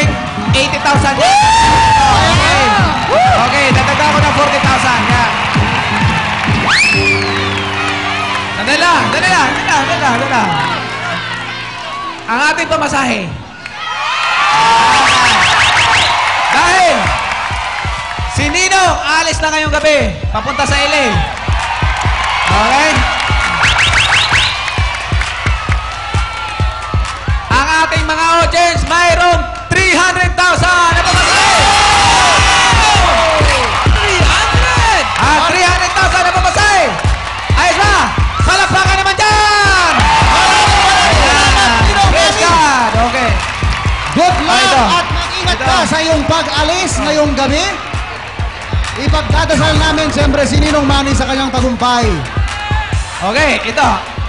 Music, 80,000. Okay. Okay, dataga ko ng 40,000. Yeah. Dala, dala, dala, dala, dala. Ang ating pamasahe. Dahil si Ninong alis na ngayong gabi papunta sa LA. Okay? Ang ating mga audience, mayroong Good luck at mag-ingat ka sa iyong pag-alis ngayong gabi. Ipagdadasal namin siyempre si Ninong Manny sa kanyang tagumpay. Okay, ito.